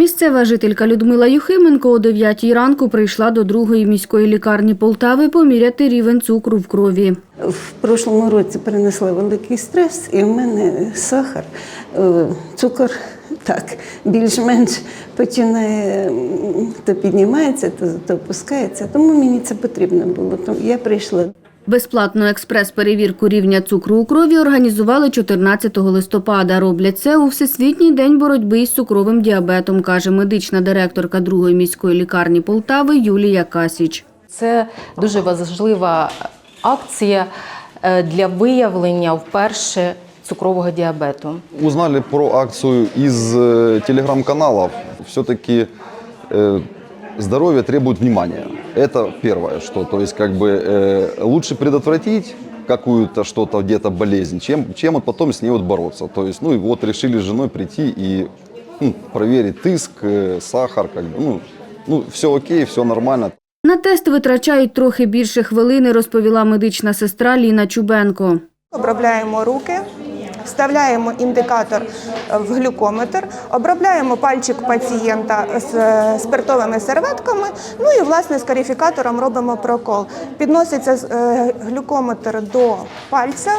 Місцева жителька Людмила Юхименко о 9 ранку прийшла до другої міської лікарні Полтави поміряти рівень цукру в крові. В прошлому році перенесла великий стрес, і в мене сахар, е, цукор так, більш-менш починає то піднімається, то, то опускається. Тому мені це потрібно було. Тому я прийшла. Безплатну експрес-перевірку рівня цукру у крові організували 14 листопада. Роблять це у Всесвітній день боротьби із цукровим діабетом, каже медична директорка другої міської лікарні Полтави Юлія Касіч. Це дуже важлива акція е, для виявлення вперше цукрового діабету. Узнали про акцию из э, телеграм-каналов. Все-таки э, здоровье требует внимания. Это первое, что, то есть как бы э, лучше предотвратить какую-то что-то где-то болезнь, чем, чем вот потом с ней вот бороться. То есть, ну и вот решили с женой прийти и ну, проверить тыск, э, сахар, как бы, ну, ну все окей, все нормально. На тест витрачають трохи більше хвилини, розповіла медична сестра Ліна Чубенко. Обробляємо руки, вставляємо індикатор в глюкометр, обробляємо пальчик пацієнта з е, спиртовими серветками. Ну і власне з карифікатором робимо прокол. Підноситься е, глюкометр до пальця.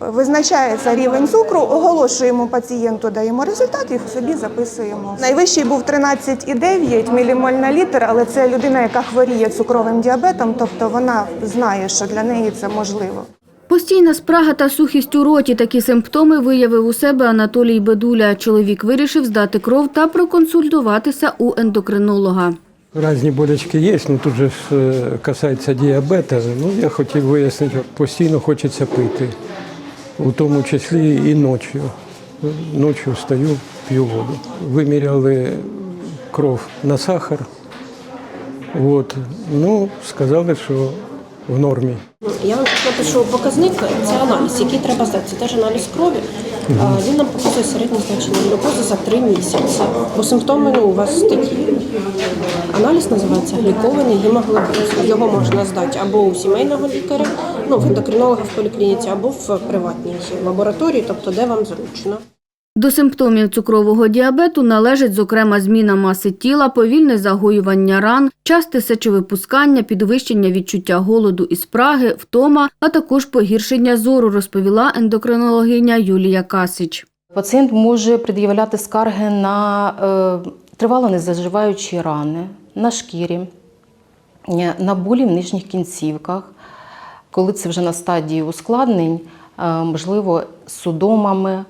Визначається рівень цукру, оголошуємо пацієнту, даємо результат і собі записуємо. Найвищий був 13,9 мілімоль на літр, але це людина, яка хворіє цукровим діабетом, тобто вона знає, що для неї це можливо. Постійна спрага та сухість у роті – такі симптоми виявив у себе Анатолій Бедуля. Чоловік вирішив здати кров та проконсультуватися у ендокринолога. Разні болячки є, ну тут же е, касається діабета. Ну я хотів вияснити, постійно хочеться пити, у тому числі і ночі. Ночі встаю, п'ю воду. Виміряли кров на сахар. От. Ну, сказали, що в нормі. Я вам напишу показник, це аналіз, який треба здати. Це теж аналіз крові. А, Він нам показує середнє значення глюкози за три місяці. Бо симптоми ну, у вас такі. Аналіз називається глікований гемоглобін. Його можна здати або у сімейного лікаря, ну, в ендокринолога в поліклініці, або в приватній лабораторії, тобто де вам зручно. До симптомів цукрового діабету належать, зокрема, зміна маси тіла, повільне загоювання ран, часте сечовипускання, підвищення відчуття голоду і спраги, втома, а також погіршення зору, розповіла ендокринологиня Юлія Касич. Пацієнт може пред'являти скарги на е, тривало незаживаючі рани на шкірі, е, на болі в нижніх кінцівках. Коли це вже на стадії ускладнень, е, можливо, судомами,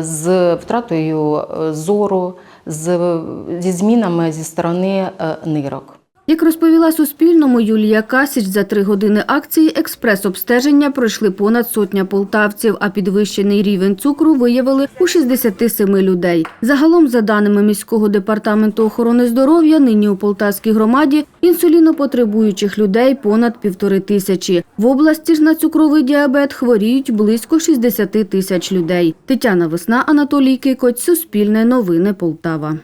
з втратою е, зору, з, зі змінами зі сторони е, нирок. Як розповіла Суспільному Юлія Касіч, за три години акції експрес-обстеження пройшли понад сотня полтавців, а підвищений рівень цукру виявили у 67 людей. Загалом, за даними міського департаменту охорони здоров'я, нині у Полтавській громаді інсулінопотребуючих людей понад півтори тисячі. В області ж на цукровий діабет хворіють близько 60 тисяч людей. Тетяна Весна, Анатолій Кикоць, Суспільне новини Полтава.